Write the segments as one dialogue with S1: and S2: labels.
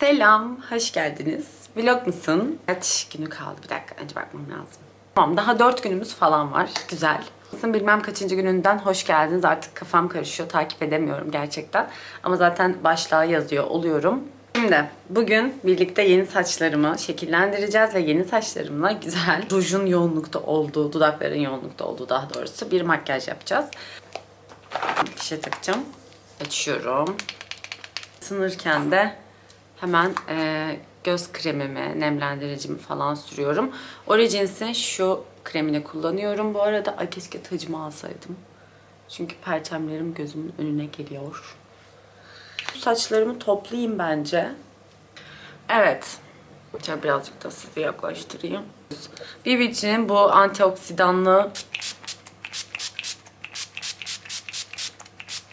S1: Selam, hoş geldiniz. Vlog musun? Kaç günü kaldı? Bir dakika, önce bakmam lazım. Tamam, daha dört günümüz falan var. Güzel. Aslında bilmem kaçıncı gününden hoş geldiniz. Artık kafam karışıyor, takip edemiyorum gerçekten. Ama zaten başlığa yazıyor oluyorum. Şimdi bugün birlikte yeni saçlarımı şekillendireceğiz ve yeni saçlarımla güzel rujun yoğunlukta olduğu, dudakların yoğunlukta olduğu daha doğrusu bir makyaj yapacağız. Fişe takacağım. Açıyorum. Isınırken de hemen e, göz kremimi, nemlendiricimi falan sürüyorum. Origins'in şu kremini kullanıyorum. Bu arada ay keşke tacımı alsaydım. Çünkü perçemlerim gözümün önüne geliyor. Saçlarımı toplayayım bence. Evet. Şöyle birazcık da sizi yaklaştırayım. BBC'nin bu antioksidanlı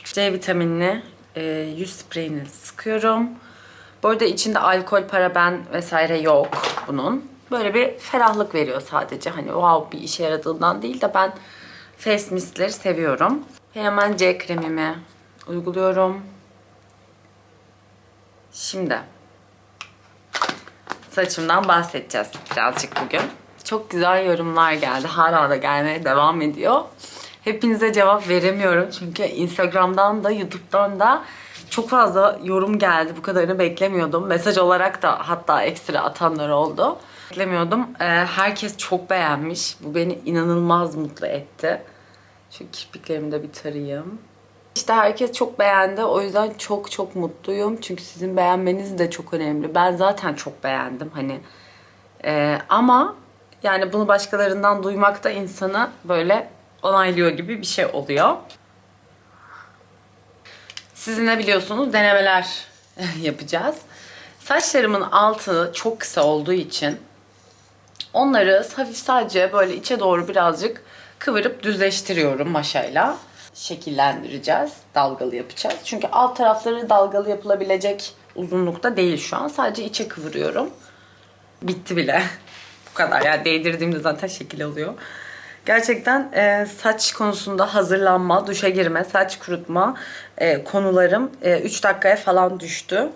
S1: C vitaminli e, yüz spreyini sıkıyorum. Bu arada içinde alkol, paraben vesaire yok bunun. Böyle bir ferahlık veriyor sadece. Hani wow bir işe yaradığından değil de ben face mistleri seviyorum. Hemen C kremimi uyguluyorum. Şimdi saçımdan bahsedeceğiz birazcık bugün. Çok güzel yorumlar geldi. Hala da gelmeye devam ediyor. Hepinize cevap veremiyorum çünkü Instagram'dan da YouTube'dan da çok fazla yorum geldi. Bu kadarını beklemiyordum. Mesaj olarak da hatta ekstra atanlar oldu. Beklemiyordum. Ee, herkes çok beğenmiş. Bu beni inanılmaz mutlu etti. Şu kirpiklerimi de bir tarayayım. İşte herkes çok beğendi. O yüzden çok çok mutluyum. Çünkü sizin beğenmeniz de çok önemli. Ben zaten çok beğendim. Hani ee, ama yani bunu başkalarından duymak da insanı böyle onaylıyor gibi bir şey oluyor. Sizinle biliyorsunuz denemeler yapacağız. Saçlarımın altı çok kısa olduğu için onları hafif sadece böyle içe doğru birazcık kıvırıp düzleştiriyorum maşayla. Şekillendireceğiz. Dalgalı yapacağız. Çünkü alt tarafları dalgalı yapılabilecek uzunlukta değil şu an. Sadece içe kıvırıyorum. Bitti bile. Bu kadar. Yani değdirdiğimde zaten şekil alıyor. Gerçekten e, saç konusunda hazırlanma, duşa girme, saç kurutma e, konularım 3 dakikaya falan düştü.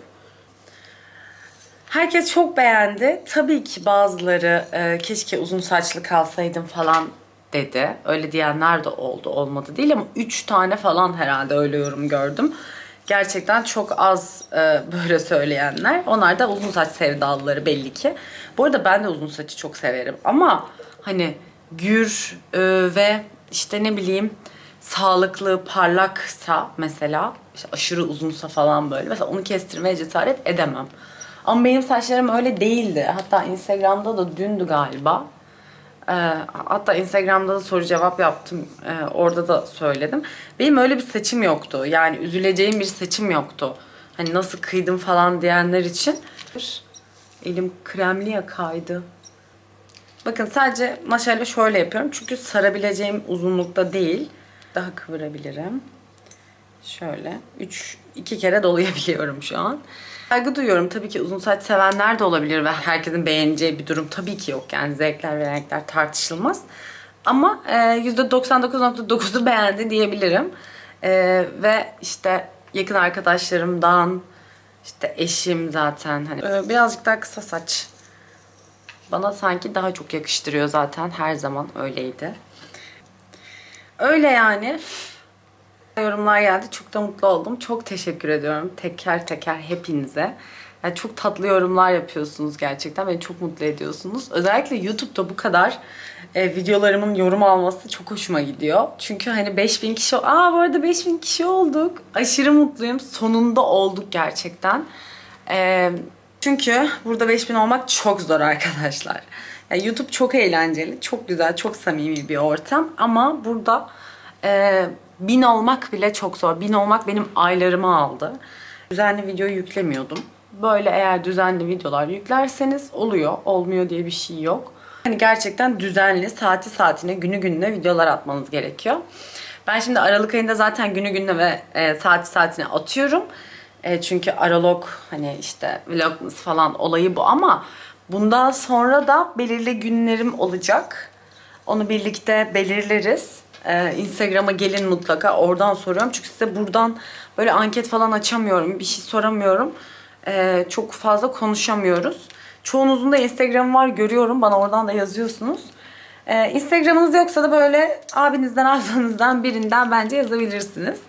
S1: Herkes çok beğendi. Tabii ki bazıları e, keşke uzun saçlı kalsaydım falan dedi. Öyle diyenler de oldu, olmadı değil ama 3 tane falan herhalde öyle yorum gördüm. Gerçekten çok az e, böyle söyleyenler. Onlar da uzun saç sevdalıları belli ki. Bu arada ben de uzun saçı çok severim ama hani gür e, ve işte ne bileyim sağlıklı, parlaksa mesela işte aşırı uzunsa falan böyle mesela onu kestirmeye cesaret edemem. Ama benim saçlarım öyle değildi. Hatta Instagram'da da dündü galiba. Ee, hatta Instagram'da da soru cevap yaptım. Ee, orada da söyledim. Benim öyle bir saçım yoktu. Yani üzüleceğim bir saçım yoktu. Hani nasıl kıydım falan diyenler için. Elim kremliye kaydı. Bakın sadece maşayla şöyle yapıyorum. Çünkü sarabileceğim uzunlukta değil. Daha kıvırabilirim. Şöyle. 3 2 kere dolayabiliyorum şu an. Saygı duyuyorum. Tabii ki uzun saç sevenler de olabilir ve herkesin beğeneceği bir durum tabii ki yok. Yani zevkler ve renkler tartışılmaz. Ama e, %99.9'u beğendi diyebilirim. E, ve işte yakın arkadaşlarımdan işte eşim zaten hani e, birazcık daha kısa saç bana sanki daha çok yakıştırıyor zaten. Her zaman öyleydi. Öyle yani. Yorumlar geldi. Çok da mutlu oldum. Çok teşekkür ediyorum teker teker hepinize. Yani çok tatlı yorumlar yapıyorsunuz gerçekten. Beni çok mutlu ediyorsunuz. Özellikle YouTube'da bu kadar e, videolarımın yorum alması çok hoşuma gidiyor. Çünkü hani 5000 kişi... Aa bu arada 5000 kişi olduk. Aşırı mutluyum. Sonunda olduk gerçekten. Eee çünkü burada 5000 olmak çok zor arkadaşlar. Yani YouTube çok eğlenceli, çok güzel, çok samimi bir ortam ama burada e, 1000 olmak bile çok zor. 1000 olmak benim aylarımı aldı. Düzenli video yüklemiyordum. Böyle eğer düzenli videolar yüklerseniz oluyor. Olmuyor diye bir şey yok. Hani gerçekten düzenli, saati saatine, günü gününe videolar atmanız gerekiyor. Ben şimdi Aralık ayında zaten günü gününe ve e, saati saatine atıyorum. E, çünkü aralog hani işte vlogmas falan olayı bu ama bundan sonra da belirli günlerim olacak. Onu birlikte belirleriz. E, Instagram'a gelin mutlaka oradan soruyorum. Çünkü size buradan böyle anket falan açamıyorum. Bir şey soramıyorum. e, çok fazla konuşamıyoruz. Çoğunuzun da Instagram var görüyorum. Bana oradan da yazıyorsunuz. E, Instagram'ınız yoksa da böyle abinizden ablanızdan birinden bence yazabilirsiniz.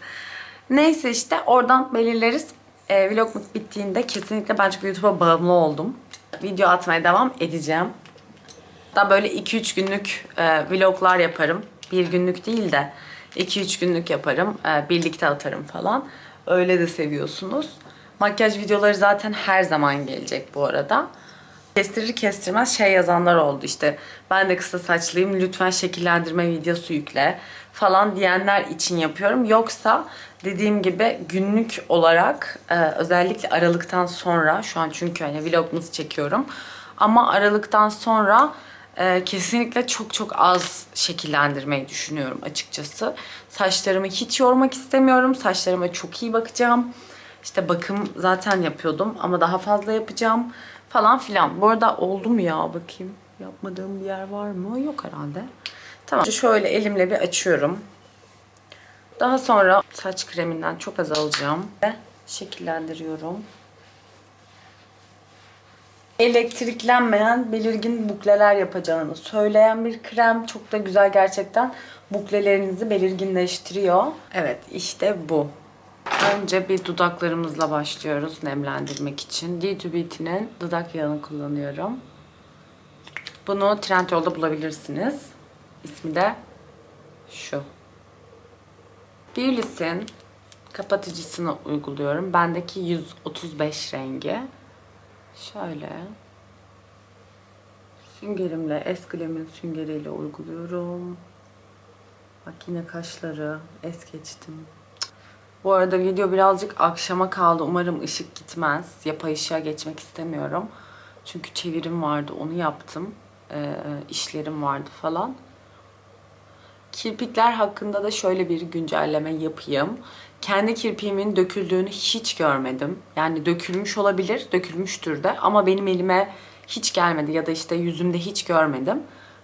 S1: Neyse işte oradan belirleriz. E, vlogumuz bittiğinde kesinlikle ben çünkü YouTube'a bağımlı oldum. Video atmaya devam edeceğim. Da böyle 2-3 günlük e, vloglar yaparım. Bir günlük değil de 2-3 günlük yaparım. E, birlikte atarım falan. Öyle de seviyorsunuz. Makyaj videoları zaten her zaman gelecek bu arada. Kestirir kestirmez şey yazanlar oldu işte. Ben de kısa saçlıyım lütfen şekillendirme videosu yükle falan diyenler için yapıyorum. Yoksa dediğim gibi günlük olarak e, özellikle Aralık'tan sonra şu an çünkü hani vlogumuzu çekiyorum. Ama Aralık'tan sonra e, kesinlikle çok çok az şekillendirmeyi düşünüyorum açıkçası. Saçlarımı hiç yormak istemiyorum. Saçlarıma çok iyi bakacağım. İşte bakım zaten yapıyordum ama daha fazla yapacağım falan filan. Bu arada oldu mu ya bakayım. Yapmadığım bir yer var mı? Yok herhalde. Tamam. Şöyle elimle bir açıyorum. Daha sonra saç kreminden çok az alacağım ve şekillendiriyorum. Elektriklenmeyen belirgin bukleler yapacağını söyleyen bir krem. Çok da güzel gerçekten buklelerinizi belirginleştiriyor. Evet işte bu. Önce bir dudaklarımızla başlıyoruz nemlendirmek için. D2 Beauty'nin dudak yağını kullanıyorum. Bunu Trendyol'da bulabilirsiniz. İsmi de şu. Biolis'in kapatıcısını uyguluyorum. Bendeki 135 rengi. Şöyle. Süngerimle, Esklem'in süngeriyle uyguluyorum. Bak yine kaşları es geçtim. Bu arada video birazcık akşama kaldı. Umarım ışık gitmez. Yapay ışığa geçmek istemiyorum. Çünkü çevirim vardı onu yaptım. Ee, işlerim vardı falan. Kirpikler hakkında da şöyle bir güncelleme yapayım. Kendi kirpiğimin döküldüğünü hiç görmedim. Yani dökülmüş olabilir, dökülmüştür de ama benim elime hiç gelmedi ya da işte yüzümde hiç görmedim.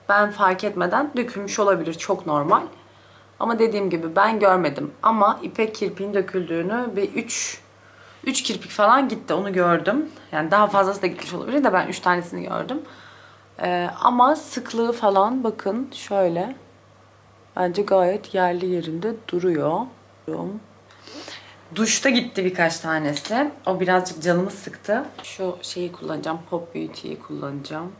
S1: Ben fark etmeden dökülmüş olabilir, çok normal. Ama dediğim gibi ben görmedim. Ama ipek kirpiğin döküldüğünü bir 3 3 kirpik falan gitti onu gördüm. Yani daha fazlası da gitmiş olabilir de ben 3 tanesini gördüm. Ee, ama sıklığı falan bakın şöyle. Bence gayet yerli yerinde duruyor. Duşta gitti birkaç tanesi. O birazcık canımı sıktı. Şu şeyi kullanacağım. Pop Beauty'yi kullanacağım.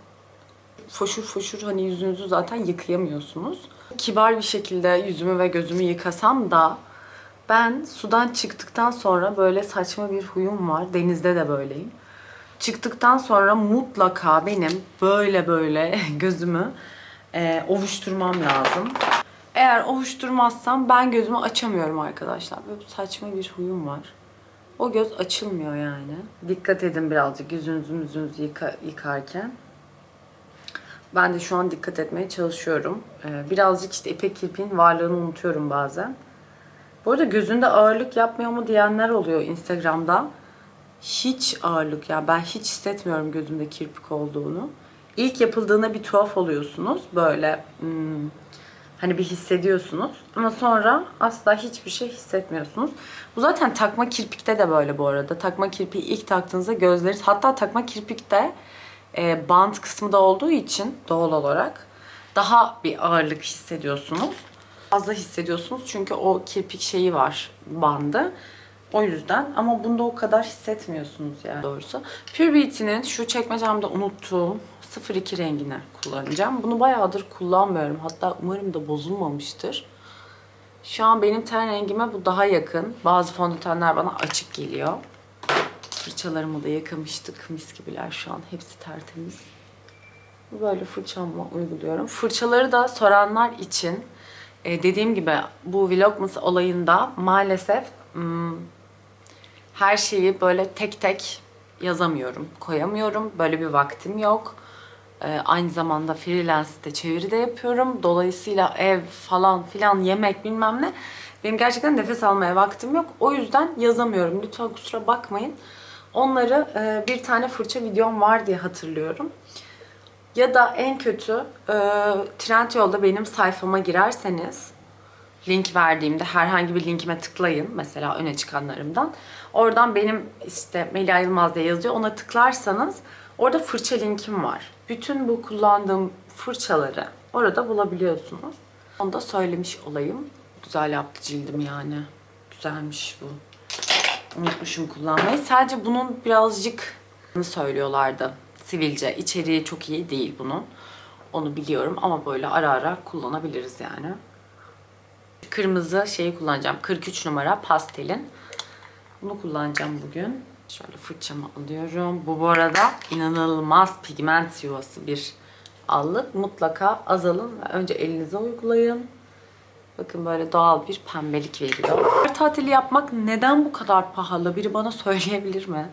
S1: Foşur foşur hani yüzünüzü zaten yıkayamıyorsunuz. Kibar bir şekilde yüzümü ve gözümü yıkasam da ben sudan çıktıktan sonra böyle saçma bir huyum var. Denizde de böyleyim. Çıktıktan sonra mutlaka benim böyle böyle gözümü e, ovuşturmam lazım. Eğer ovuşturmazsam ben gözümü açamıyorum arkadaşlar. Böyle saçma bir huyum var. O göz açılmıyor yani. Dikkat edin birazcık yüzünüzü yüzünüzü yıka, yıkarken. Ben de şu an dikkat etmeye çalışıyorum. Ee, birazcık işte ipek kirpiğin varlığını unutuyorum bazen. Bu arada gözünde ağırlık yapmıyor mu diyenler oluyor Instagram'da. Hiç ağırlık ya ben hiç hissetmiyorum gözümde kirpik olduğunu. İlk yapıldığında bir tuhaf oluyorsunuz. Böyle hmm, hani bir hissediyorsunuz. Ama sonra asla hiçbir şey hissetmiyorsunuz. Bu zaten takma kirpikte de böyle bu arada. Takma kirpiği ilk taktığınızda gözleri hatta takma kirpikte e, bant kısmı da olduğu için doğal olarak daha bir ağırlık hissediyorsunuz. Fazla hissediyorsunuz çünkü o kirpik şeyi var bandı. O yüzden ama bunda o kadar hissetmiyorsunuz yani doğrusu. Pure Beauty'nin şu çekmecemde unuttuğum 02 rengini kullanacağım. Bunu bayağıdır kullanmıyorum. Hatta umarım da bozulmamıştır. Şu an benim ten rengime bu daha yakın. Bazı fondötenler bana açık geliyor. Fırçalarımı da yıkamıştık. Mis gibiler şu an. Hepsi tertemiz. Böyle fırçamla uyguluyorum. Fırçaları da soranlar için e, dediğim gibi bu Vlogmas olayında maalesef hmm, her şeyi böyle tek tek yazamıyorum, koyamıyorum. Böyle bir vaktim yok. Ee, aynı zamanda freelance'de çeviri de yapıyorum. Dolayısıyla ev falan filan yemek bilmem ne. Benim gerçekten nefes almaya vaktim yok. O yüzden yazamıyorum. Lütfen kusura bakmayın. Onları e, bir tane fırça videom var diye hatırlıyorum. Ya da en kötü e, Trendyol'da benim sayfama girerseniz link verdiğimde herhangi bir linkime tıklayın. Mesela öne çıkanlarımdan. Oradan benim işte Melih Yılmaz diye yazıyor. Ona tıklarsanız orada fırça linkim var. Bütün bu kullandığım fırçaları orada bulabiliyorsunuz. Onu da söylemiş olayım. Güzel yaptı cildim yani. Güzelmiş bu. Unutmuşum kullanmayı. Sadece bunun birazcık söylüyorlardı. Sivilce. İçeriği çok iyi değil bunun. Onu biliyorum ama böyle ara ara kullanabiliriz yani. Kırmızı şeyi kullanacağım. 43 numara pastelin. Bunu kullanacağım bugün. Şöyle fırçamı alıyorum. Bu bu arada inanılmaz pigment yuvası bir allık. Mutlaka azalın ve önce elinize uygulayın. Bakın böyle doğal bir pembelik veriyor. Tatili yapmak neden bu kadar pahalı? Biri bana söyleyebilir mi?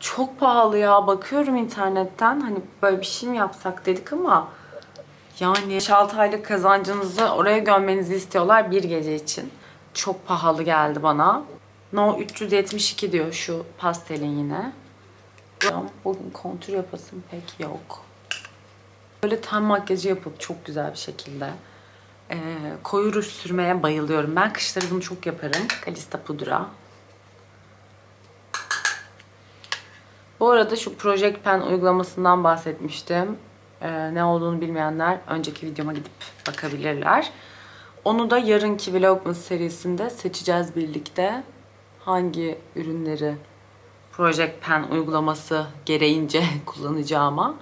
S1: Çok pahalı ya. Bakıyorum internetten. Hani böyle bir şey mi yapsak dedik ama yani 6 aylık kazancınızı oraya gömmenizi istiyorlar bir gece için. Çok pahalı geldi bana. No 372 diyor şu pastelin yine. Bugün kontür yapasım pek yok. Böyle ten makyajı yapıp çok güzel bir şekilde ee, koyu ruj sürmeye bayılıyorum. Ben kışları bunu çok yaparım. Kalista pudra. Bu arada şu Project Pen uygulamasından bahsetmiştim. Ee, ne olduğunu bilmeyenler önceki videoma gidip bakabilirler. Onu da yarınki Vlogmas serisinde seçeceğiz birlikte. Hangi ürünleri Project Pen uygulaması gereğince kullanacağıma.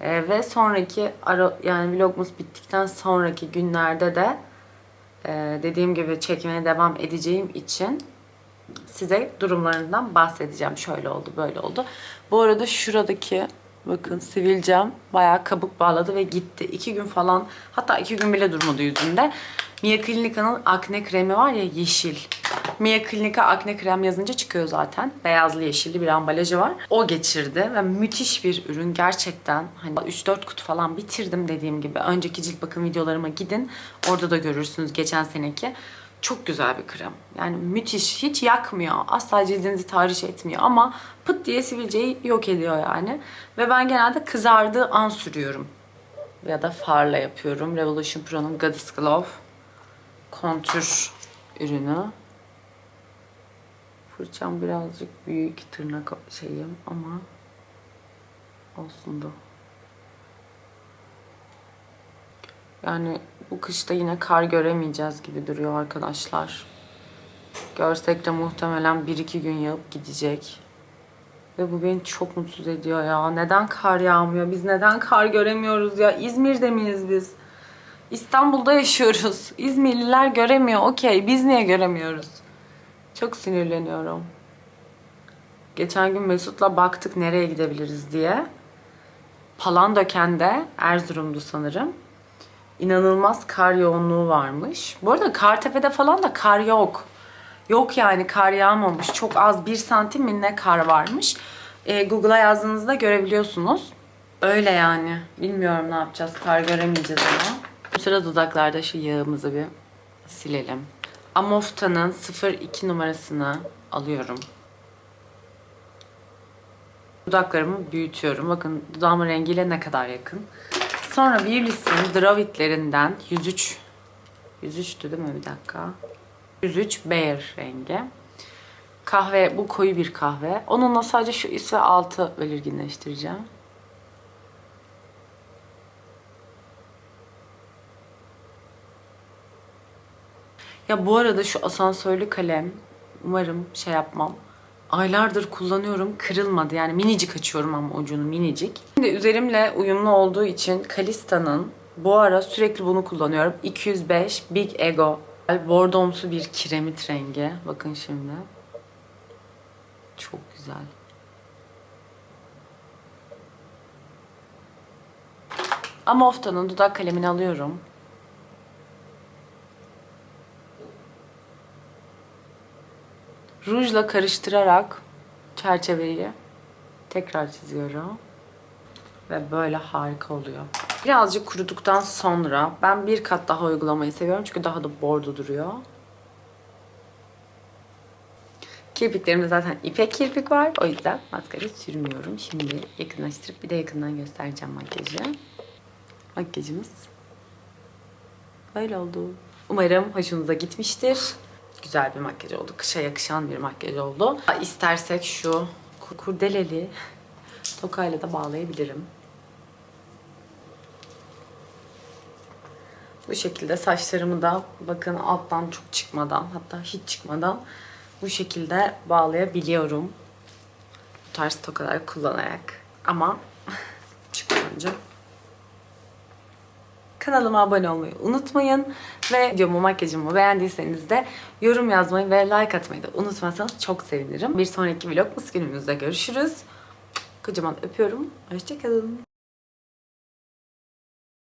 S1: Ee, ve sonraki ara, yani Vlogmas bittikten sonraki günlerde de e, dediğim gibi çekmeye devam edeceğim için size durumlarından bahsedeceğim. Şöyle oldu, böyle oldu. Bu arada şuradaki bakın sivilcem bayağı kabuk bağladı ve gitti. İki gün falan hatta iki gün bile durmadı yüzümde. Mia Clinica'nın akne kremi var ya yeşil. Mia Clinica akne krem yazınca çıkıyor zaten. Beyazlı yeşilli bir ambalajı var. O geçirdi ve müthiş bir ürün gerçekten. Hani 3-4 kutu falan bitirdim dediğim gibi. Önceki cilt bakım videolarıma gidin. Orada da görürsünüz geçen seneki. Çok güzel bir krem. Yani müthiş. Hiç yakmıyor. Asla cildinizi tahriş etmiyor ama pıt diye sivilceyi yok ediyor yani. Ve ben genelde kızardığı an sürüyorum. Ya da farla yapıyorum. Revolution Pro'nun Goddess Glow kontür ürünü. Fırçam birazcık büyük tırnak şeyim ama olsun da. Yani bu kışta yine kar göremeyeceğiz gibi duruyor arkadaşlar. Görsek de muhtemelen 1-2 gün yağıp gidecek. Ve bu beni çok mutsuz ediyor ya. Neden kar yağmıyor? Biz neden kar göremiyoruz ya? İzmir'de miyiz biz? İstanbul'da yaşıyoruz. İzmirliler göremiyor. Okey. Biz niye göremiyoruz? Çok sinirleniyorum. Geçen gün Mesut'la baktık nereye gidebiliriz diye. Palandöken'de, Erzurum'du sanırım. İnanılmaz kar yoğunluğu varmış. Bu arada Kartepe'de falan da kar yok. Yok yani kar yağmamış. Çok az bir santim mi ne kar varmış. Ee, Google'a yazdığınızda görebiliyorsunuz. Öyle yani. Bilmiyorum ne yapacağız. Kar göremeyeceğiz ama. Bu sıra dudaklarda şu yağımızı bir silelim. Amofta'nın 02 numarasını alıyorum. Dudaklarımı büyütüyorum. Bakın dudağımın rengiyle ne kadar yakın. Sonra Biblis'in Dravitlerinden 103 103'tü değil mi bir dakika? 103 Bear rengi. Kahve, bu koyu bir kahve. Onunla sadece şu ve altı belirginleştireceğim. Ya bu arada şu asansörlü kalem umarım şey yapmam. Aylardır kullanıyorum kırılmadı yani minicik açıyorum ama ucunu minicik. Şimdi üzerimle uyumlu olduğu için Kalista'nın bu ara sürekli bunu kullanıyorum. 205 Big Ego bordomsu bir kiremit rengi. Bakın şimdi. Çok güzel. Amofta'nın dudak kalemini alıyorum. Rujla karıştırarak çerçeveyi tekrar çiziyorum. Ve böyle harika oluyor. Birazcık kuruduktan sonra ben bir kat daha uygulamayı seviyorum. Çünkü daha da bordo duruyor. Kirpiklerimde zaten ipek kirpik var. O yüzden maskara sürmüyorum. Şimdi yakınlaştırıp bir de yakından göstereceğim makyajı. Makyajımız böyle oldu. Umarım hoşunuza gitmiştir. Güzel bir makyaj oldu. Kışa yakışan bir makyaj oldu. İstersek şu kurdeleli tokayla da bağlayabilirim. Bu şekilde saçlarımı da bakın alttan çok çıkmadan hatta hiç çıkmadan bu şekilde bağlayabiliyorum. Bu tarz tokalar kullanarak. Ama çıkmadan önce Kanalıma abone olmayı unutmayın. Ve videomu, makyajımı beğendiyseniz de yorum yazmayı ve like atmayı da unutmazsanız çok sevinirim. Bir sonraki vlog günümüzde görüşürüz. Kocaman öpüyorum. Hoşçakalın.